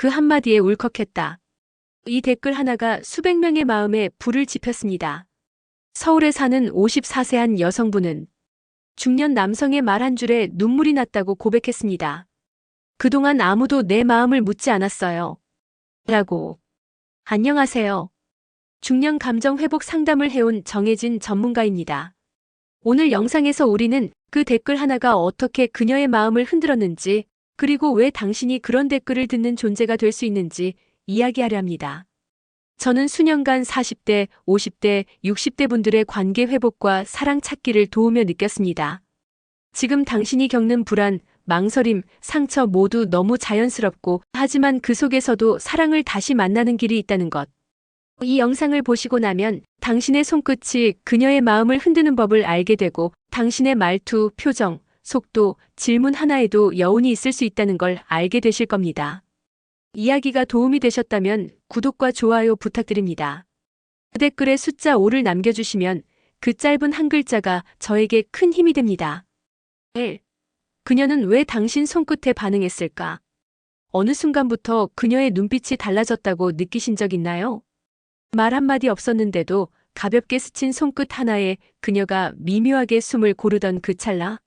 그 한마디에 울컥했다. 이 댓글 하나가 수백 명의 마음에 불을 지폈습니다. 서울에 사는 54세 한 여성분은 중년 남성의 말 한 줄에 눈물이 났다고 고백했습니다. 그동안 아무도 내 마음을 묻지 않았어요. 라고. 안녕하세요. 중년 감정 회복 상담을 해온 정혜진 전문가입니다. 오늘 영상에서 우리는 그 댓글 하나가 어떻게 그녀의 마음을 흔들었는지, 그리고 왜 당신이 그런 댓글을 듣는 존재가 될 수 있는지 이야기하려 합니다. 저는 수년간 40대, 50대, 60대 분들의 관계 회복과 사랑 찾기를 도우며 느꼈습니다. 지금 당신이 겪는 불안, 망설임, 상처 모두 너무 자연스럽고 하지만 그 속에서도 사랑을 다시 만나는 길이 있다는 것. 이 영상을 보시고 나면 당신의 손끝이 그녀의 마음을 흔드는 법을 알게 되고 당신의 말투, 표정, 속도, 질문 하나에도 여운이 있을 수 있다는 걸 알게 되실 겁니다. 이야기가 도움이 되셨다면 구독과 좋아요 부탁드립니다. 댓글에 숫자 5를 남겨주시면 그 짧은 한 글자가 저에게 큰 힘이 됩니다. 1. 그녀는 왜 당신 손끝에 반응했을까? 어느 순간부터 그녀의 눈빛이 달라졌다고 느끼신 적 있나요? 말 한마디 없었는데도 가볍게 스친 손끝 하나에 그녀가 미묘하게 숨을 고르던 그 찰나?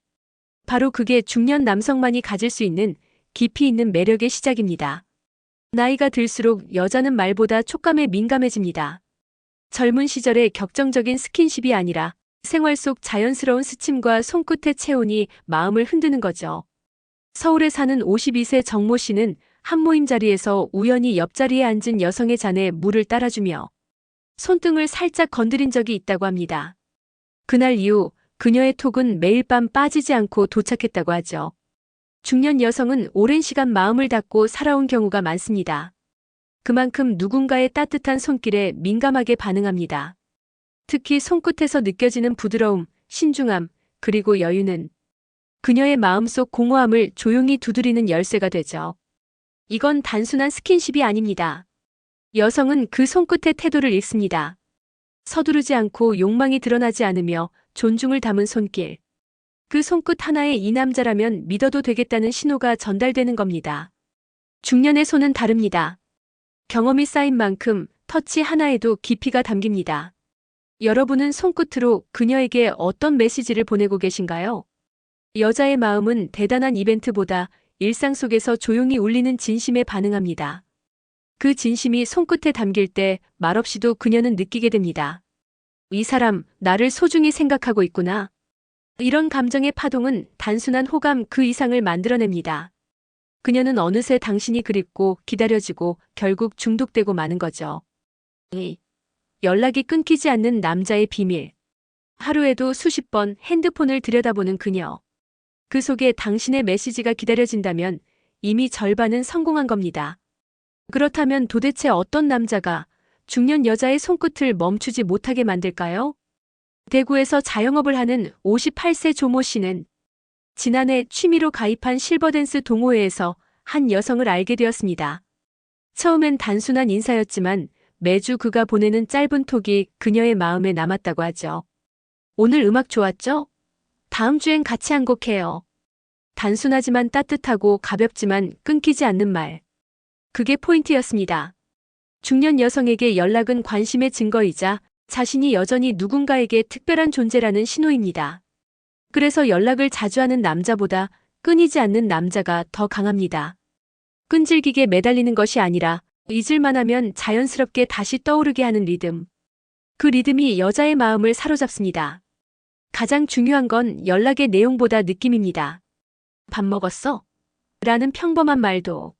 바로 그게 중년 남성만이 가질 수 있는 깊이 있는 매력의 시작입니다. 나이가 들수록 여자는 말보다 촉감에 민감해집니다. 젊은 시절의 격정적인 스킨십이 아니라 생활 속 자연스러운 스침과 손끝의 체온이 마음을 흔드는 거죠. 서울에 사는 52세 정모 씨는 한 모임 자리에서 우연히 옆자리에 앉은 여성의 잔에 물을 따라주며 손등을 살짝 건드린 적이 있다고 합니다. 그날 이후 그녀의 톡은 매일 밤 빠지지 않고 도착했다고 하죠. 중년 여성은 오랜 시간 마음을 닫고 살아온 경우가 많습니다. 그만큼 누군가의 따뜻한 손길에 민감하게 반응합니다. 특히 손끝에서 느껴지는 부드러움, 신중함, 그리고 여유는 그녀의 마음속 공허함을 조용히 두드리는 열쇠가 되죠. 이건 단순한 스킨십이 아닙니다. 여성은 그 손끝의 태도를 읽습니다. 서두르지 않고 욕망이 드러나지 않으며 존중을 담은 손길. 그 손끝 하나에 이 남자라면 믿어도 되겠다는 신호가 전달되는 겁니다. 중년의 손은 다릅니다. 경험이 쌓인 만큼 터치 하나에도 깊이가 담깁니다. 여러분은 손끝으로 그녀에게 어떤 메시지를 보내고 계신가요? 여자의 마음은 대단한 이벤트보다 일상 속에서 조용히 울리는 진심에 반응합니다. 그 진심이 손끝에 담길 때 말없이도 그녀는 느끼게 됩니다. 이 사람, 나를 소중히 생각하고 있구나. 이런 감정의 파동은 단순한 호감 그 이상을 만들어냅니다. 그녀는 어느새 당신이 그립고 기다려지고 결국 중독되고 마는 거죠. 이 연락이 끊기지 않는 남자의 비밀. 하루에도 수십 번 핸드폰을 들여다보는 그녀. 그 속에 당신의 메시지가 기다려진다면 이미 절반은 성공한 겁니다. 그렇다면 도대체 어떤 남자가 중년 여자의 손끝을 멈추지 못하게 만들까요? 대구에서 자영업을 하는 58세 조모 씨는 지난해 취미로 가입한 실버댄스 동호회에서 한 여성을 알게 되었습니다. 처음엔 단순한 인사였지만 매주 그가 보내는 짧은 톡이 그녀의 마음에 남았다고 하죠. 오늘 음악 좋았죠? 다음 주엔 같이 한 곡 해요. 단순하지만 따뜻하고 가볍지만 끊기지 않는 말. 그게 포인트였습니다. 중년 여성에게 연락은 관심의 증거이자 자신이 여전히 누군가에게 특별한 존재라는 신호입니다. 그래서 연락을 자주 하는 남자보다 끊이지 않는 남자가 더 강합니다. 끈질기게 매달리는 것이 아니라 잊을만 하면 자연스럽게 다시 떠오르게 하는 리듬. 그 리듬이 여자의 마음을 사로잡습니다. 가장 중요한 건 연락의 내용보다 느낌입니다. 밥 먹었어? 라는 평범한 말도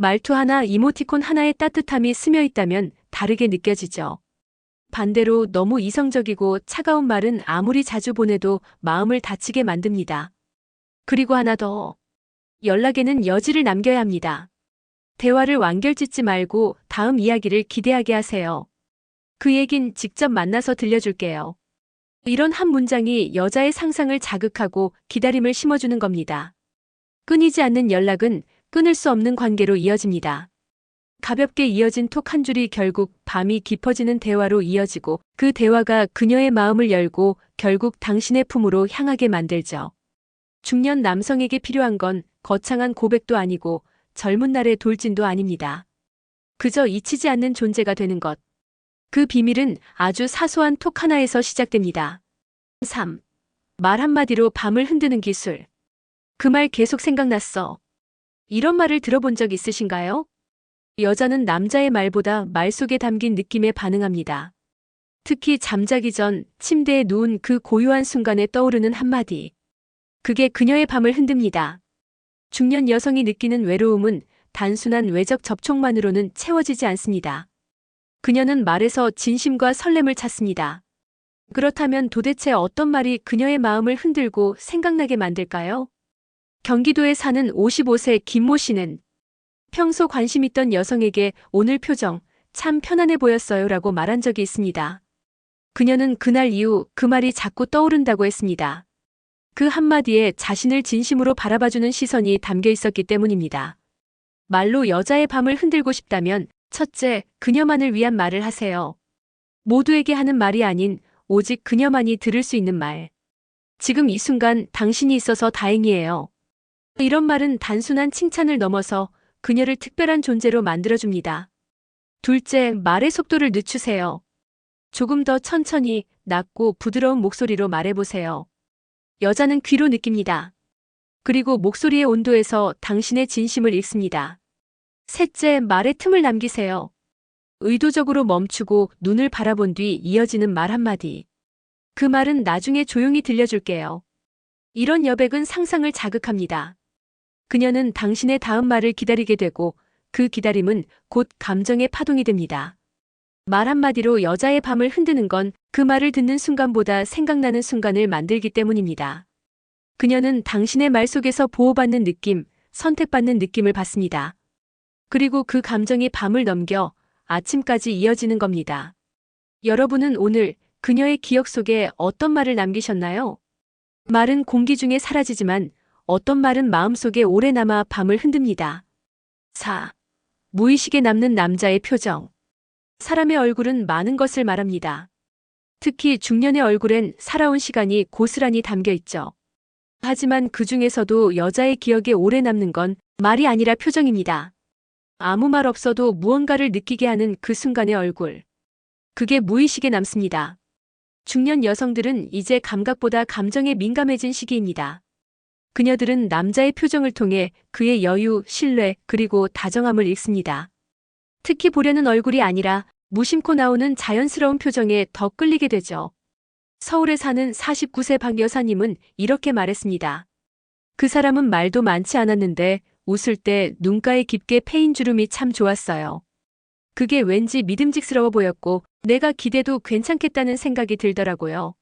말투 하나, 이모티콘 하나의 따뜻함이 스며 있다면 다르게 느껴지죠. 반대로 너무 이성적이고 차가운 말은 아무리 자주 보내도 마음을 다치게 만듭니다. 그리고 하나 더. 연락에는 여지를 남겨야 합니다. 대화를 완결짓지 말고 다음 이야기를 기대하게 하세요. 그 얘긴 직접 만나서 들려줄게요. 이런 한 문장이 여자의 상상을 자극하고 기다림을 심어주는 겁니다. 끊이지 않는 연락은 끊을 수 없는 관계로 이어집니다. 가볍게 이어진 톡 한 줄이 결국 밤이 깊어지는 대화로 이어지고 그 대화가 그녀의 마음을 열고 결국 당신의 품으로 향하게 만들죠. 중년 남성에게 필요한 건 거창한 고백도 아니고 젊은 날의 돌진도 아닙니다. 그저 잊히지 않는 존재가 되는 것. 그 비밀은 아주 사소한 톡 하나에서 시작됩니다. 3. 말 한마디로 밤을 흔드는 기술. 그 말 계속 생각났어. 이런 말을 들어본 적 있으신가요? 여자는 남자의 말보다 말 속에 담긴 느낌에 반응합니다. 특히 잠자기 전 침대에 누운 그 고요한 순간에 떠오르는 한마디. 그게 그녀의 밤을 흔듭니다. 중년 여성이 느끼는 외로움은 단순한 외적 접촉만으로는 채워지지 않습니다. 그녀는 말에서 진심과 설렘을 찾습니다. 그렇다면 도대체 어떤 말이 그녀의 마음을 흔들고 생각나게 만들까요? 경기도에 사는 55세 김모 씨는 평소 관심 있던 여성에게 오늘 표정 참 편안해 보였어요 라고 말한 적이 있습니다. 그녀는 그날 이후 그 말이 자꾸 떠오른다고 했습니다. 그 한마디에 자신을 진심으로 바라봐주는 시선이 담겨 있었기 때문입니다. 말로 여자의 밤을 흔들고 싶다면 첫째, 그녀만을 위한 말을 하세요. 모두에게 하는 말이 아닌 오직 그녀만이 들을 수 있는 말. 지금 이 순간 당신이 있어서 다행이에요. 이런 말은 단순한 칭찬을 넘어서 그녀를 특별한 존재로 만들어줍니다. 둘째, 말의 속도를 늦추세요. 조금 더 천천히 낮고 부드러운 목소리로 말해보세요. 여자는 귀로 느낍니다. 그리고 목소리의 온도에서 당신의 진심을 읽습니다. 셋째, 말의 틈을 남기세요. 의도적으로 멈추고 눈을 바라본 뒤 이어지는 말 한마디. 그 말은 나중에 조용히 들려줄게요. 이런 여백은 상상을 자극합니다. 그녀는 당신의 다음 말을 기다리게 되고 그 기다림은 곧 감정의 파동이 됩니다. 말 한마디로 여자의 밤을 흔드는 건 그 말을 듣는 순간보다 생각나는 순간을 만들기 때문입니다. 그녀는 당신의 말 속에서 보호받는 느낌, 선택받는 느낌을 받습니다. 그리고 그 감정이 밤을 넘겨 아침까지 이어지는 겁니다. 여러분은 오늘 그녀의 기억 속에 어떤 말을 남기셨나요? 말은 공기 중에 사라지지만 어떤 말은 마음속에 오래 남아 밤을 흔듭니다. 4. 무의식에 남는 남자의 표정. 사람의 얼굴은 많은 것을 말합니다. 특히 중년의 얼굴엔 살아온 시간이 고스란히 담겨 있죠. 하지만 그 중에서도 여자의 기억에 오래 남는 건 말이 아니라 표정입니다. 아무 말 없어도 무언가를 느끼게 하는 그 순간의 얼굴. 그게 무의식에 남습니다. 중년 여성들은 이제 감각보다 감정에 민감해진 시기입니다. 그녀들은 남자의 표정을 통해 그의 여유, 신뢰, 그리고 다정함을 읽습니다. 특히 보려는 얼굴이 아니라 무심코 나오는 자연스러운 표정에 더 끌리게 되죠. 서울에 사는 49세 박 여사님은 이렇게 말했습니다. 그 사람은 말도 많지 않았는데 웃을 때 눈가에 깊게 패인 주름이 참 좋았어요. 그게 왠지 믿음직스러워 보였고 내가 기대도 괜찮겠다는 생각이 들더라고요.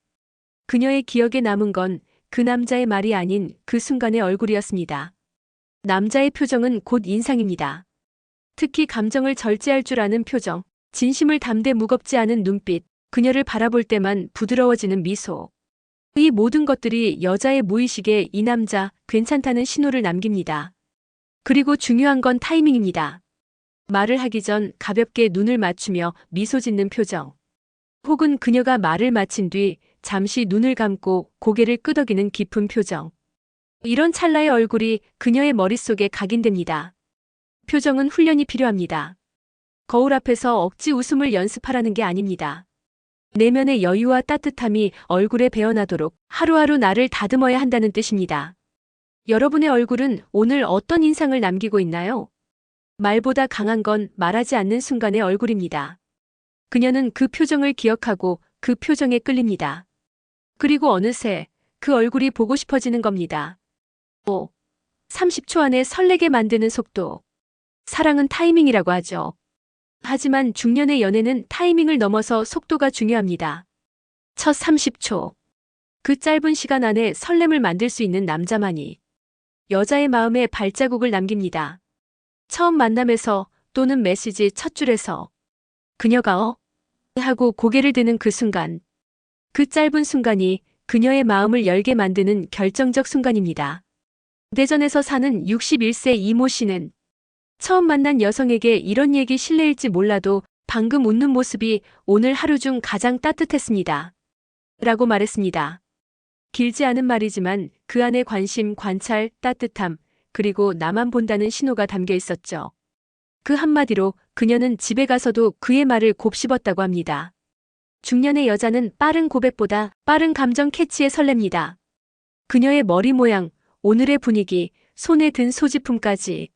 그녀의 기억에 남은 건 그 남자의 말이 아닌 그 순간의 얼굴이었습니다. 남자의 표정은 곧 인상입니다. 특히 감정을 절제할 줄 아는 표정, 진심을 담대 무겁지 않은 눈빛, 그녀를 바라볼 때만 부드러워지는 미소. 이 모든 것들이 여자의 무의식에 이 남자 괜찮다는 신호를 남깁니다. 그리고 중요한 건 타이밍입니다. 말을 하기 전 가볍게 눈을 맞추며 미소 짓는 표정. 혹은 그녀가 말을 마친 뒤 잠시 눈을 감고 고개를 끄덕이는 깊은 표정. 이런 찰나의 얼굴이 그녀의 머릿속에 각인됩니다. 표정은 훈련이 필요합니다. 거울 앞에서 억지 웃음을 연습하라는 게 아닙니다. 내면의 여유와 따뜻함이 얼굴에 배어나도록 하루하루 나를 다듬어야 한다는 뜻입니다. 여러분의 얼굴은 오늘 어떤 인상을 남기고 있나요? 말보다 강한 건 말하지 않는 순간의 얼굴입니다. 그녀는 그 표정을 기억하고 그 표정에 끌립니다. 그리고 어느새 그 얼굴이 보고 싶어지는 겁니다. 5. 30초 안에 설레게 만드는 속도. 사랑은 타이밍이라고 하죠. 하지만 중년의 연애는 타이밍을 넘어서 속도가 중요합니다. 첫 30초. 그 짧은 시간 안에 설렘을 만들 수 있는 남자만이 여자의 마음에 발자국을 남깁니다. 처음 만남에서 또는 메시지 첫 줄에서 그녀가 어? 하고 고개를 드는 그 순간. 그 짧은 순간이 그녀의 마음을 열게 만드는 결정적 순간입니다. 대전에서 사는 61세 이모 씨는 처음 만난 여성에게 이런 얘기 실례일지 몰라도 방금 웃는 모습이 오늘 하루 중 가장 따뜻했습니다. 라고 말했습니다. 길지 않은 말이지만 그 안에 관심, 관찰, 따뜻함, 그리고 나만 본다는 신호가 담겨 있었죠. 그 한마디로 그녀는 집에 가서도 그의 말을 곱씹었다고 합니다. 중년의 여자는 빠른 고백보다 빠른 감정 캐치에 설렙니다. 그녀의 머리 모양, 오늘의 분위기, 손에 든 소지품까지.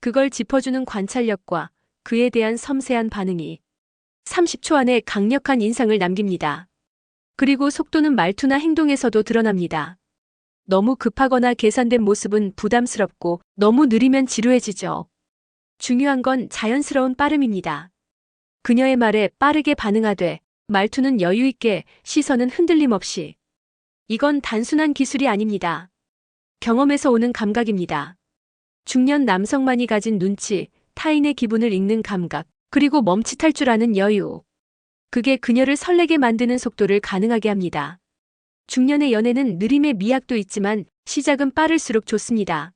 그걸 짚어주는 관찰력과 그에 대한 섬세한 반응이 30초 안에 강력한 인상을 남깁니다. 그리고 속도는 말투나 행동에서도 드러납니다. 너무 급하거나 계산된 모습은 부담스럽고 너무 느리면 지루해지죠. 중요한 건 자연스러운 빠름입니다. 그녀의 말에 빠르게 반응하되 말투는 여유 있게 시선은 흔들림 없이. 이건 단순한 기술이 아닙니다. 경험에서 오는 감각입니다. 중년 남성만이 가진 눈치, 타인의 기분을 읽는 감각, 그리고 멈칫할 줄 아는 여유. 그게 그녀를 설레게 만드는 속도를 가능하게 합니다. 중년의 연애는 느림의 미학도 있지만 시작은 빠를수록 좋습니다.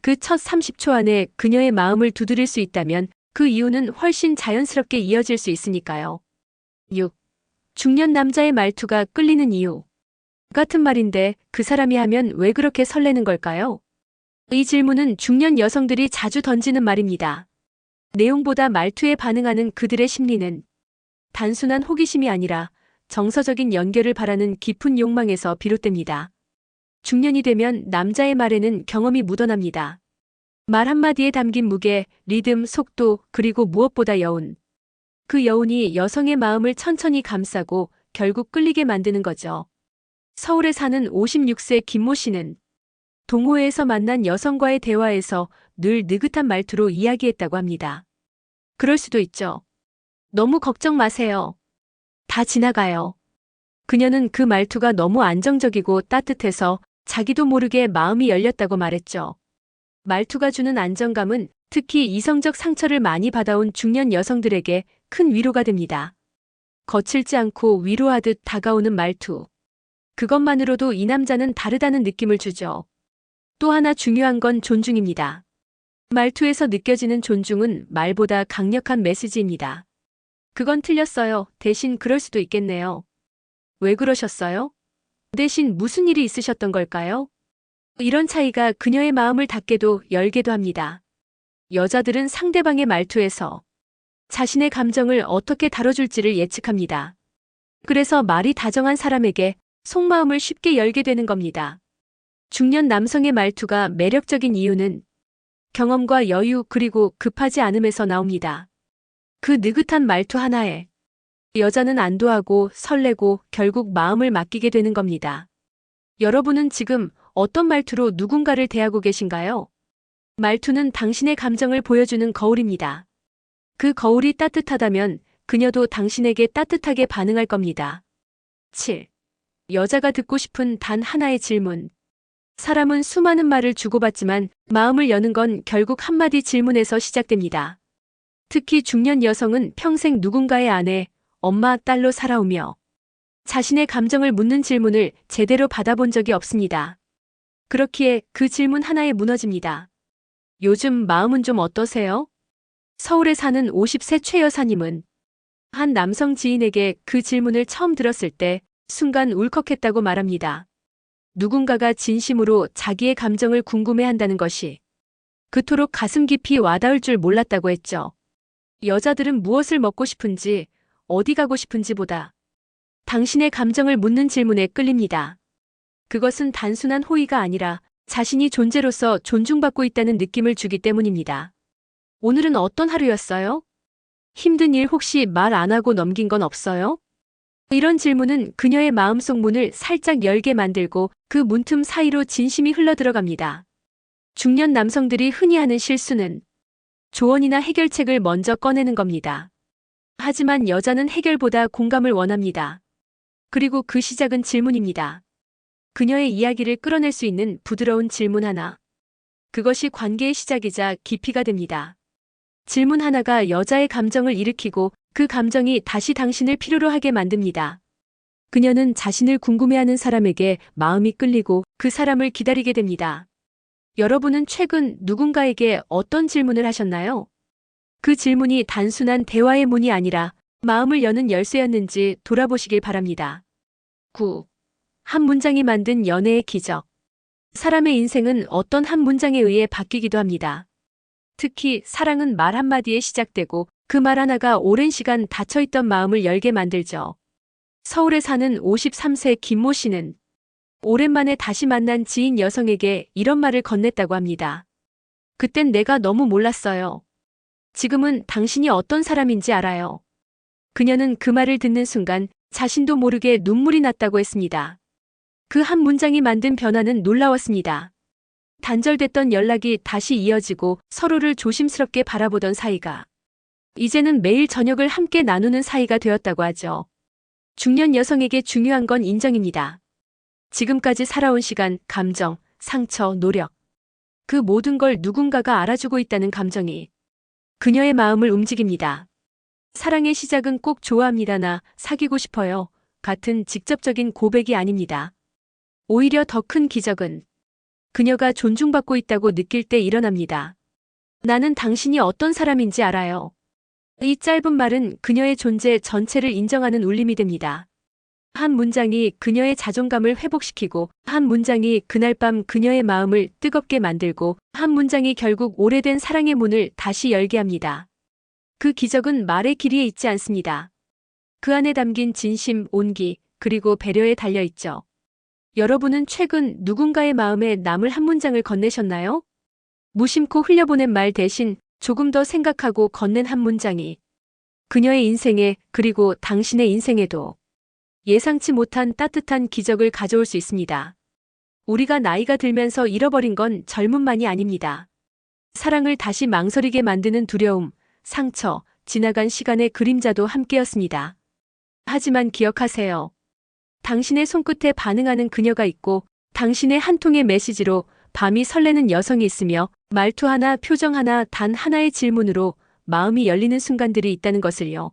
그 첫 30초 안에 그녀의 마음을 두드릴 수 있다면 그 이유는 훨씬 자연스럽게 이어질 수 있으니까요. 6. 중년 남자의 말투가 끌리는 이유. 같은 말인데 그 사람이 하면 왜 그렇게 설레는 걸까요? 이 질문은 중년 여성들이 자주 던지는 말입니다. 내용보다 말투에 반응하는 그들의 심리는 단순한 호기심이 아니라 정서적인 연결을 바라는 깊은 욕망에서 비롯됩니다. 중년이 되면 남자의 말에는 경험이 묻어납니다. 말 한마디에 담긴 무게, 리듬, 속도, 그리고 무엇보다 여운. 그 여운이 여성의 마음을 천천히 감싸고 결국 끌리게 만드는 거죠. 서울에 사는 56세 김모 씨는 동호회에서 만난 여성과의 대화에서 늘 느긋한 말투로 이야기했다고 합니다. 그럴 수도 있죠. 너무 걱정 마세요. 다 지나가요. 그녀는 그 말투가 너무 안정적이고 따뜻해서 자기도 모르게 마음이 열렸다고 말했죠. 말투가 주는 안정감은 특히 이성적 상처를 많이 받아온 중년 여성들에게 큰 위로가 됩니다. 거칠지 않고 위로하듯 다가오는 말투. 그것만으로도 이 남자는 다르다는 느낌을 주죠. 또 하나 중요한 건 존중입니다. 말투에서 느껴지는 존중은 말보다 강력한 메시지입니다. 그건 틀렸어요. 대신 그럴 수도 있겠네요. 왜 그러셨어요? 대신 무슨 일이 있으셨던 걸까요? 이런 차이가 그녀의 마음을 닫게도 열게도 합니다. 여자들은 상대방의 말투에서 자신의 감정을 어떻게 다뤄줄지를 예측합니다. 그래서 말이 다정한 사람에게 속마음을 쉽게 열게 되는 겁니다. 중년 남성의 말투가 매력적인 이유는 경험과 여유 그리고 급하지 않음에서 나옵니다. 그 느긋한 말투 하나에 여자는 안도하고 설레고 결국 마음을 맡기게 되는 겁니다. 여러분은 지금 어떤 말투로 누군가를 대하고 계신가요? 말투는 당신의 감정을 보여주는 거울입니다. 그 거울이 따뜻하다면 그녀도 당신에게 따뜻하게 반응할 겁니다. 7. 여자가 듣고 싶은 단 하나의 질문. 사람은 수많은 말을 주고받지만 마음을 여는 건 결국 한마디 질문에서 시작됩니다. 특히 중년 여성은 평생 누군가의 아내, 엄마, 딸로 살아오며 자신의 감정을 묻는 질문을 제대로 받아본 적이 없습니다. 그렇기에 그 질문 하나에 무너집니다. 요즘 마음은 좀 어떠세요? 서울에 사는 50세 최 여사님은 한 남성 지인에게 그 질문을 처음 들었을 때 순간 울컥했다고 말합니다. 누군가가 진심으로 자기의 감정을 궁금해한다는 것이 그토록 가슴 깊이 와닿을 줄 몰랐다고 했죠. 여자들은 무엇을 먹고 싶은지, 어디 가고 싶은지보다 당신의 감정을 묻는 질문에 끌립니다. 그것은 단순한 호의가 아니라 자신이 존재로서 존중받고 있다는 느낌을 주기 때문입니다. 오늘은 어떤 하루였어요? 힘든 일 혹시 말 안 하고 넘긴 건 없어요? 이런 질문은 그녀의 마음속 문을 살짝 열게 만들고 그 문틈 사이로 진심이 흘러들어갑니다. 중년 남성들이 흔히 하는 실수는 조언이나 해결책을 먼저 꺼내는 겁니다. 하지만 여자는 해결보다 공감을 원합니다. 그리고 그 시작은 질문입니다. 그녀의 이야기를 끌어낼 수 있는 부드러운 질문 하나. 그것이 관계의 시작이자 깊이가 됩니다. 질문 하나가 여자의 감정을 일으키고 그 감정이 다시 당신을 필요로 하게 만듭니다. 그녀는 자신을 궁금해하는 사람에게 마음이 끌리고 그 사람을 기다리게 됩니다. 여러분은 최근 누군가에게 어떤 질문을 하셨나요? 그 질문이 단순한 대화의 문이 아니라 마음을 여는 열쇠였는지 돌아보시길 바랍니다. 9. 한 문장이 만든 연애의 기적. 사람의 인생은 어떤 한 문장에 의해 바뀌기도 합니다. 특히 사랑은 말 한마디에 시작되고 그 말 하나가 오랜 시간 닫혀있던 마음을 열게 만들죠. 서울에 사는 53세 김모 씨는 오랜만에 다시 만난 지인 여성에게 이런 말을 건넸다고 합니다. 그땐 내가 너무 몰랐어요. 지금은 당신이 어떤 사람인지 알아요. 그녀는 그 말을 듣는 순간 자신도 모르게 눈물이 났다고 했습니다. 그 한 문장이 만든 변화는 놀라웠습니다. 단절됐던 연락이 다시 이어지고 서로를 조심스럽게 바라보던 사이가 이제는 매일 저녁을 함께 나누는 사이가 되었다고 하죠. 중년 여성에게 중요한 건 인정입니다. 지금까지 살아온 시간, 감정, 상처, 노력. 그 모든 걸 누군가가 알아주고 있다는 감정이 그녀의 마음을 움직입니다. 사랑의 시작은 꼭 좋아합니다나 사귀고 싶어요. 같은 직접적인 고백이 아닙니다. 오히려 더 큰 기적은 그녀가 존중받고 있다고 느낄 때 일어납니다. 나는 당신이 어떤 사람인지 알아요. 이 짧은 말은 그녀의 존재 전체를 인정하는 울림이 됩니다. 한 문장이 그녀의 자존감을 회복시키고 한 문장이 그날 밤 그녀의 마음을 뜨겁게 만들고 한 문장이 결국 오래된 사랑의 문을 다시 열게 합니다. 그 기적은 말의 길이에 있지 않습니다. 그 안에 담긴 진심, 온기, 그리고 배려에 달려 있죠. 여러분은 최근 누군가의 마음에 남을 한 문장을 건네셨나요? 무심코 흘려보낸 말 대신 조금 더 생각하고 건넨 한 문장이 그녀의 인생에 그리고 당신의 인생에도 예상치 못한 따뜻한 기적을 가져올 수 있습니다. 우리가 나이가 들면서 잃어버린 건 젊음만이 아닙니다. 사랑을 다시 망설이게 만드는 두려움, 상처, 지나간 시간의 그림자도 함께였습니다. 하지만 기억하세요. 당신의 손끝에 반응하는 그녀가 있고 당신의 한 통의 메시지로 밤이 설레는 여성이 있으며 말투 하나, 표정 하나, 단 하나의 질문으로 마음이 열리는 순간들이 있다는 것을요.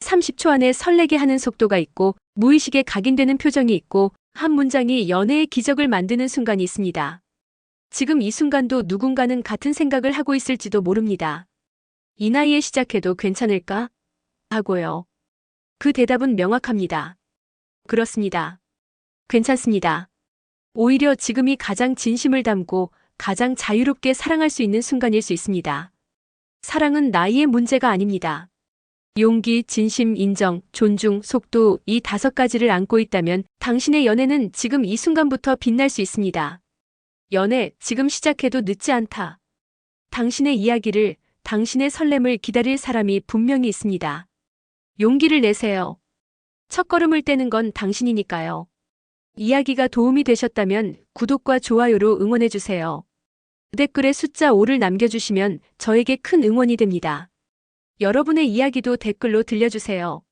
30초 안에 설레게 하는 속도가 있고 무의식에 각인되는 표정이 있고 한 문장이 연애의 기적을 만드는 순간이 있습니다. 지금 이 순간도 누군가는 같은 생각을 하고 있을지도 모릅니다. 이 나이에 시작해도 괜찮을까? 하고요. 그 대답은 명확합니다. 그렇습니다. 괜찮습니다. 오히려 지금이 가장 진심을 담고 가장 자유롭게 사랑할 수 있는 순간일 수 있습니다. 사랑은 나이의 문제가 아닙니다. 용기, 진심, 인정, 존중, 속도 이 다섯 가지를 안고 있다면 당신의 연애는 지금 이 순간부터 빛날 수 있습니다. 연애 지금 시작해도 늦지 않다. 당신의 이야기를, 당신의 설렘을 기다릴 사람이 분명히 있습니다. 용기를 내세요. 첫걸음을 떼는 건 당신이니까요. 이야기가 도움이 되셨다면 구독과 좋아요로 응원해주세요. 댓글에 숫자 5를 남겨주시면 저에게 큰 응원이 됩니다. 여러분의 이야기도 댓글로 들려주세요.